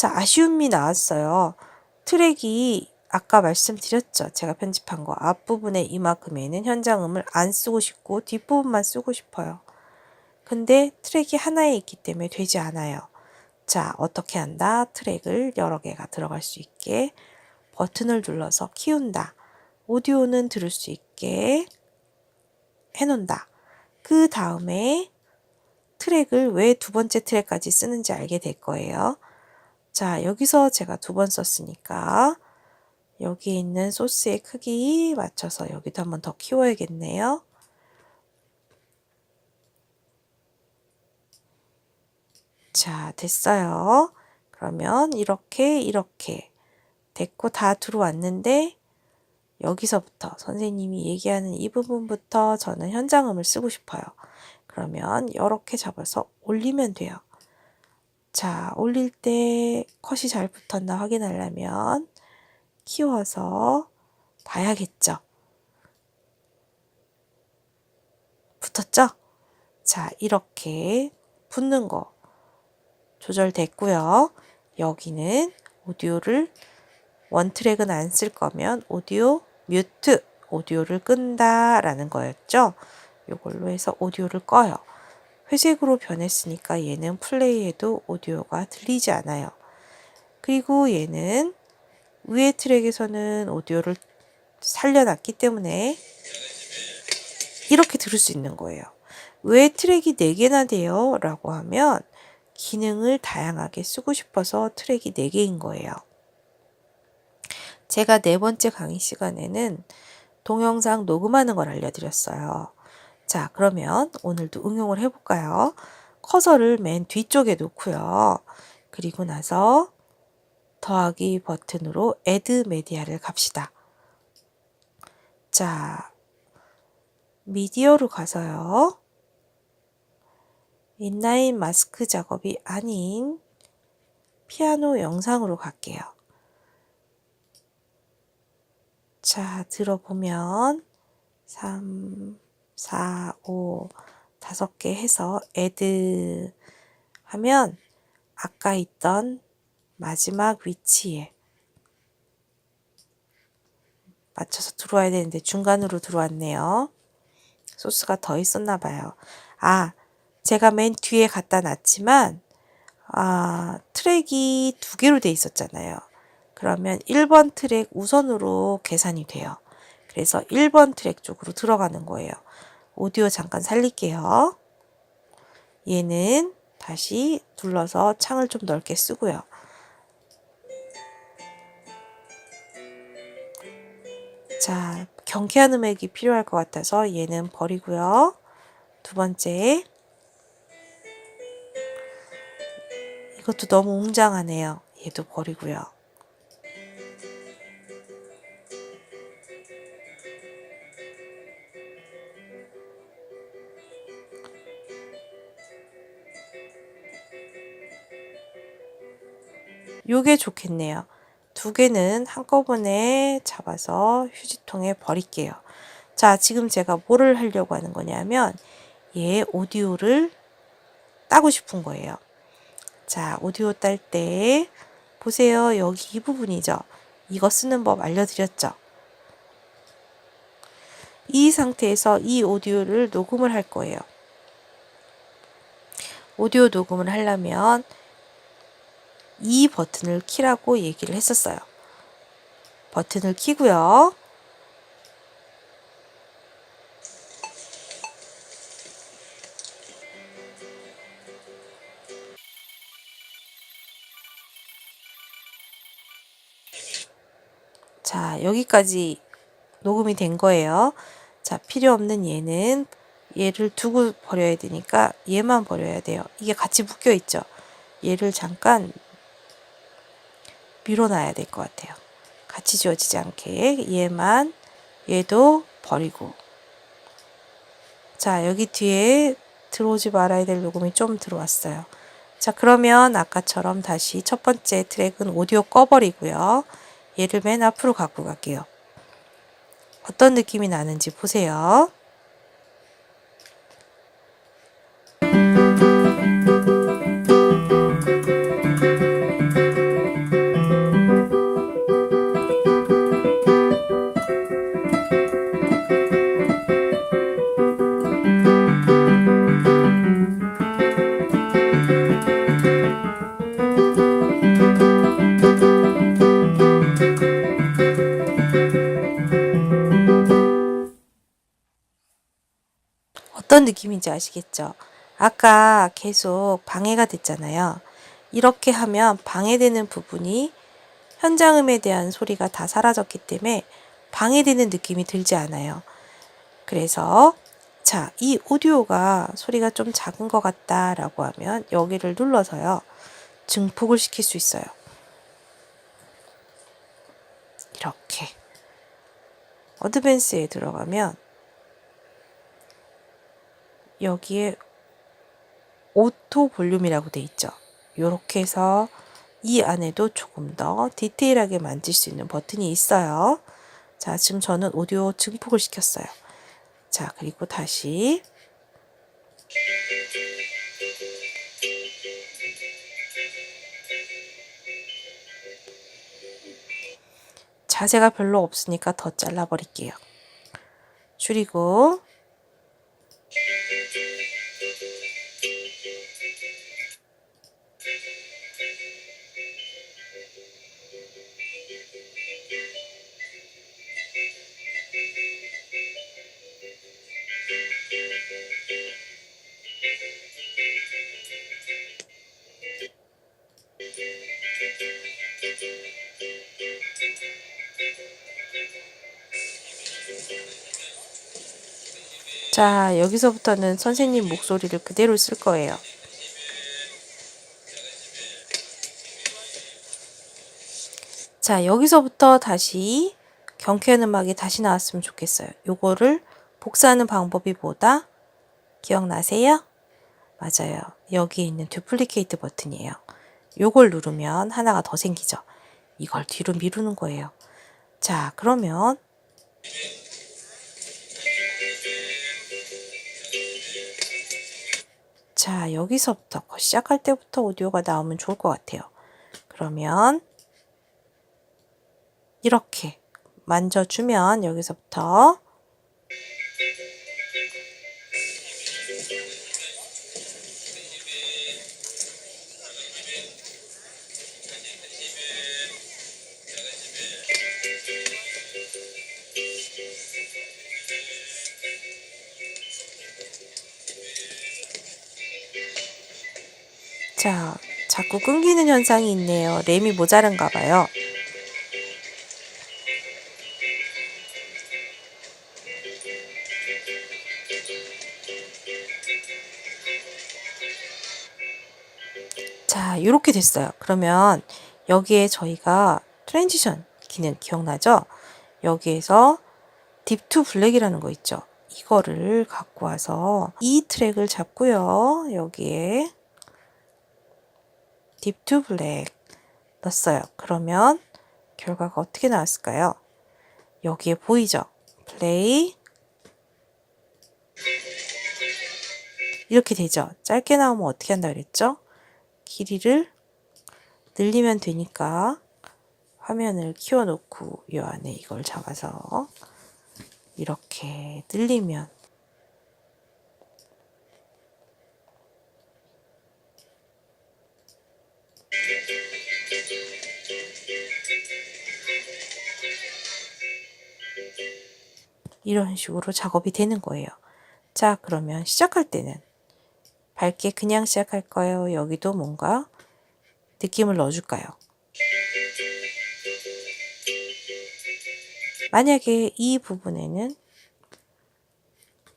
자, 아쉬움이 나왔어요. 트랙이 아까 말씀드렸죠. 제가 편집한 거 앞부분에 이만큼에는 현장음을 안 쓰고 싶고 뒷부분만 쓰고 싶어요. 근데 트랙이 하나에 있기 때문에 되지 않아요. 자, 어떻게 한다? 트랙을 여러 개가 들어갈 수 있게 버튼을 눌러서 키운다. 오디오는 들을 수 있게 해놓는다. 그 다음에 트랙을 왜 두 번째 트랙까지 쓰는지 알게 될 거예요. 자, 여기서 제가 두 번 썼으니까 여기 있는 소스의 크기 맞춰서 여기도 한번 더 키워야겠네요. 자, 됐어요. 그러면 이렇게 이렇게 됐고 다 들어왔는데 여기서부터 선생님이 얘기하는 이 부분부터 저는 현장음을 쓰고 싶어요. 그러면 이렇게 잡아서 올리면 돼요. 자, 올릴 때 컷이 잘 붙었나 확인하려면 키워서 봐야겠죠. 붙었죠? 자, 이렇게 붙는 거 조절됐고요. 여기는 오디오를 원 트랙은 안 쓸 거면 오디오 뮤트 오디오를 끈다 라는 거였죠. 이걸로 해서 오디오를 꺼요. 회색으로 변했으니까 얘는 플레이해도 오디오가 들리지 않아요. 그리고 얘는 위에 트랙에서는 오디오를 살려놨기 때문에 이렇게 들을 수 있는 거예요. 왜 트랙이 4개나 돼요? 라고 하면 기능을 다양하게 쓰고 싶어서 트랙이 4개인 거예요. 제가 네 번째 강의 시간에는 동영상 녹음하는 걸 알려드렸어요. 자, 그러면 오늘도 응용을 해볼까요? 커서를 맨 뒤쪽에 놓고요. 그리고 나서 더하기 버튼으로 Add 메디아를 갑시다. 자, 미디어로 가서요. 인라인 마스크 작업이 아닌 피아노 영상으로 갈게요. 자, 들어보면 3, 4, 5, 5개 해서 애드 하면 아까 있던 마지막 위치에 맞춰서 들어와야 되는데 중간으로 들어왔네요. 소스가 더 있었나 봐요. 아, 제가 맨 뒤에 갖다 놨지만 아, 트랙이 두 개로 돼 있었잖아요. 그러면 1번 트랙 우선으로 계산이 돼요. 그래서 1번 트랙 쪽으로 들어가는 거예요. 오디오 잠깐 살릴게요. 얘는 다시 눌러서 창을 좀 넓게 쓰고요. 자, 경쾌한 음악이 필요할 것 같아서 얘는 버리고요. 두 번째. 이것도 너무 웅장하네요. 얘도 버리고요. 요게 좋겠네요. 두 개는 한꺼번에 잡아서 휴지통에 버릴게요. 자, 지금 제가 뭐를 하려고 하는 거냐면 얘 오디오를 따고 싶은 거예요. 자, 오디오 딸 때 보세요. 여기 이 부분이죠. 이거 쓰는 법 알려드렸죠. 이 상태에서 이 오디오를 녹음을 할 거예요. 오디오 녹음을 하려면 이 버튼을 키라고 얘기를 했었어요. 버튼을 키고요. 자, 여기까지 녹음이 된 거예요. 자, 필요 없는 얘는 얘를 두고 버려야 되니까 얘만 버려야 돼요. 이게 같이 묶여 있죠. 얘를 잠깐 밀어놔야 될 것 같아요. 같이 지워지지 않게 얘만 얘도 버리고 자 여기 뒤에 들어오지 말아야 될 녹음이 좀 들어왔어요. 자 그러면 아까처럼 다시 첫 번째 트랙은 오디오 꺼버리고요. 얘를 맨 앞으로 갖고 갈게요. 어떤 느낌이 나는지 보세요. 느낌인지 아시겠죠? 아까 계속 방해가 됐잖아요. 이렇게 하면 방해되는 부분이 현장음에 대한 소리가 다 사라졌기 때문에 방해되는 느낌이 들지 않아요. 그래서 자, 이 오디오가 소리가 좀 작은 것 같다라고 하면 여기를 눌러서요. 증폭을 시킬 수 있어요. 이렇게. 어드밴스에 들어가면 여기에 오토 볼륨이라고 돼 있죠. 이렇게 해서 이 안에도 조금 더 디테일하게 만질 수 있는 버튼이 있어요. 자, 지금 저는 오디오 증폭을 시켰어요. 자, 그리고 다시 자세가 별로 없으니까 더 잘라버릴게요. 줄이고 자, 여기서부터는 선생님 목소리를 그대로 쓸 거예요. 자, 여기서부터 다시 경쾌한 음악이 다시 나왔으면 좋겠어요. 요거를 복사하는 방법이 뭐다? 기억나세요? 맞아요. 여기에 있는 듀플리케이트 버튼이에요. 요걸 누르면 하나가 더 생기죠. 이걸 뒤로 미루는 거예요. 자, 그러면 자, 여기서부터 시작할 때부터 오디오가 나오면 좋을 것 같아요. 그러면 이렇게 만져주면 여기서부터 자, 자꾸 끊기는 현상이 있네요. 램이 모자른가 봐요. 자, 이렇게 됐어요. 그러면 여기에 저희가 트랜지션 기능 기억나죠? 여기에서 딥투 블랙이라는 거 있죠? 이거를 갖고 와서 이 트랙을 잡고요. 여기에 딥투 블랙 넣었어요. 그러면 결과가 어떻게 나왔을까요? 여기에 보이죠? 플레이 이렇게 되죠. 짧게 나오면 어떻게 한다 그랬죠? 길이를 늘리면 되니까 화면을 키워놓고 이 안에 이걸 잡아서 이렇게 늘리면 이런 식으로 작업이 되는 거예요. 자, 그러면 시작할 때는 밝게 그냥 시작할까요? 여기도 뭔가 느낌을 넣어줄까요? 만약에 이 부분에는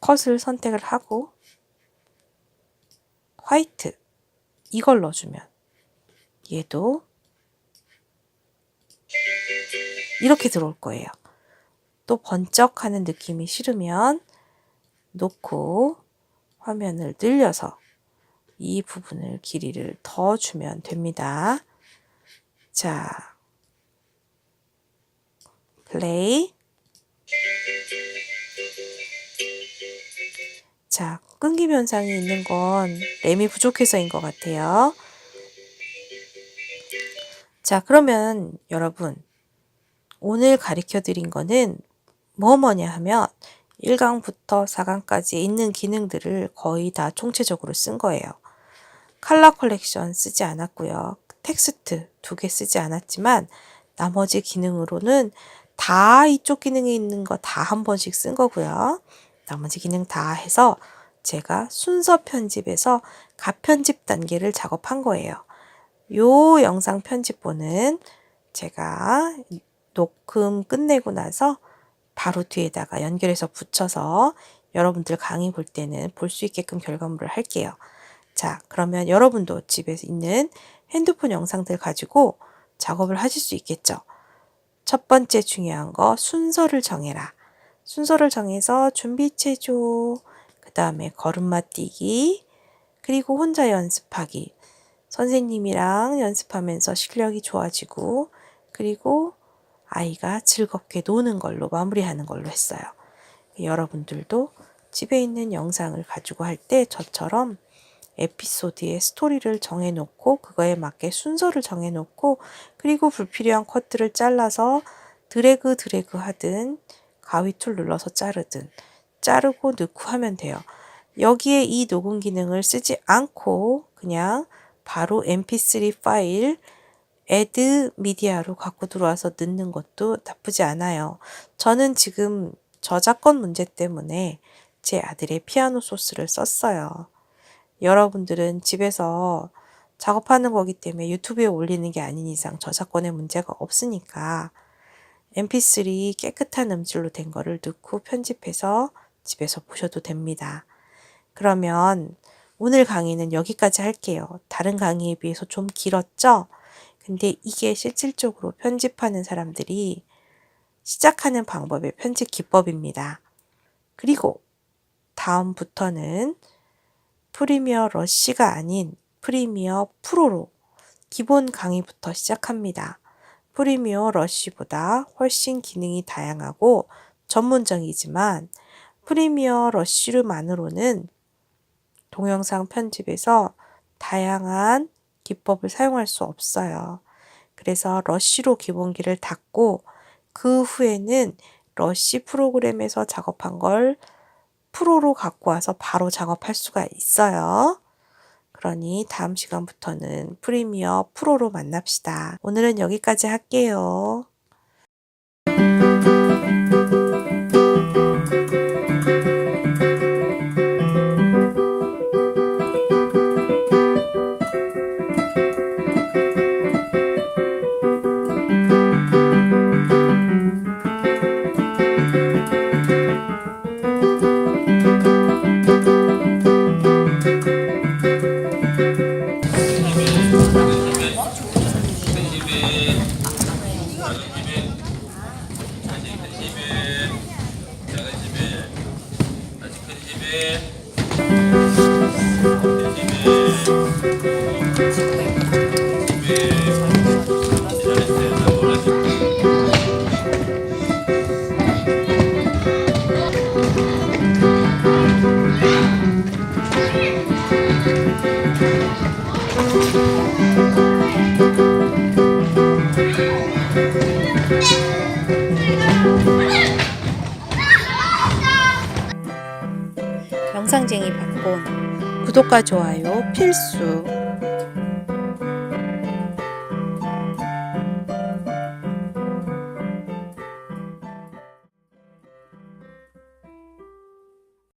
컷을 선택을 하고 화이트 이걸 넣어주면 얘도 이렇게 들어올 거예요. 또 번쩍하는 느낌이 싫으면 놓고 화면을 늘려서 이 부분을 길이를 더 주면 됩니다. 자, 플레이. 자, 끊김 현상이 있는 건 램이 부족해서인 것 같아요. 자, 그러면 여러분, 오늘 가르쳐 드린 거는 뭐 뭐냐 하면 1강부터 4강까지 있는 기능들을 거의 다 총체적으로 쓴 거예요. 칼라 컬렉션 쓰지 않았고요. 텍스트 두 개 쓰지 않았지만 나머지 기능으로는 다 이쪽 기능에 있는 거 다 한 번씩 쓴 거고요. 나머지 기능 다 해서 제가 순서 편집에서 가편집 단계를 작업한 거예요. 요 영상 편집본은 제가 녹음 끝내고 나서 바로 뒤에다가 연결해서 붙여서 여러분들 강의 볼 때는 볼 수 있게끔 결과물을 할게요. 자, 그러면 여러분도 집에 있는 핸드폰 영상들 가지고 작업을 하실 수 있겠죠. 첫 번째 중요한 거 순서를 정해라. 순서를 정해서 준비 체조, 그 다음에 걸음마 뛰기, 그리고 혼자 연습하기. 선생님이랑 연습하면서 실력이 좋아지고, 그리고 아이가 즐겁게 노는 걸로 마무리하는 걸로 했어요. 여러분들도 집에 있는 영상을 가지고 할 때 저처럼 에피소드의 스토리를 정해놓고 그거에 맞게 순서를 정해놓고 그리고 불필요한 컷들을 잘라서 드래그 드래그 하든 가위 툴 눌러서 자르든 자르고 넣고 하면 돼요. 여기에 이 녹음 기능을 쓰지 않고 그냥 바로 mp3 파일 애드 미디어로 갖고 들어와서 넣는 것도 나쁘지 않아요. 저는 지금 저작권 문제 때문에 제 아들의 피아노 소스를 썼어요. 여러분들은 집에서 작업하는 거기 때문에 유튜브에 올리는 게 아닌 이상 저작권의 문제가 없으니까 mp3 깨끗한 음질로 된 거를 넣고 편집해서 집에서 보셔도 됩니다. 그러면 오늘 강의는 여기까지 할게요. 다른 강의에 비해서 좀 길었죠? 근데 이게 실질적으로 편집하는 사람들이 시작하는 방법의 편집 기법입니다. 그리고 다음부터는 프리미어 러쉬가 아닌 프리미어 프로로 기본 강의부터 시작합니다. 프리미어 러쉬보다 훨씬 기능이 다양하고 전문적이지만 프리미어 러쉬만으로는 동영상 편집에서 다양한 기법을 사용할 수 없어요. 그래서 러쉬로 기본기를 닫고 그 후에는 러쉬 프로그램에서 작업한 걸 프로로 갖고 와서 바로 작업할 수가 있어요. 그러니 다음 시간부터는 프리미어 프로로 만납시다. 오늘은 여기까지 할게요. 영상쟁이 박본 구독과 좋아요 필수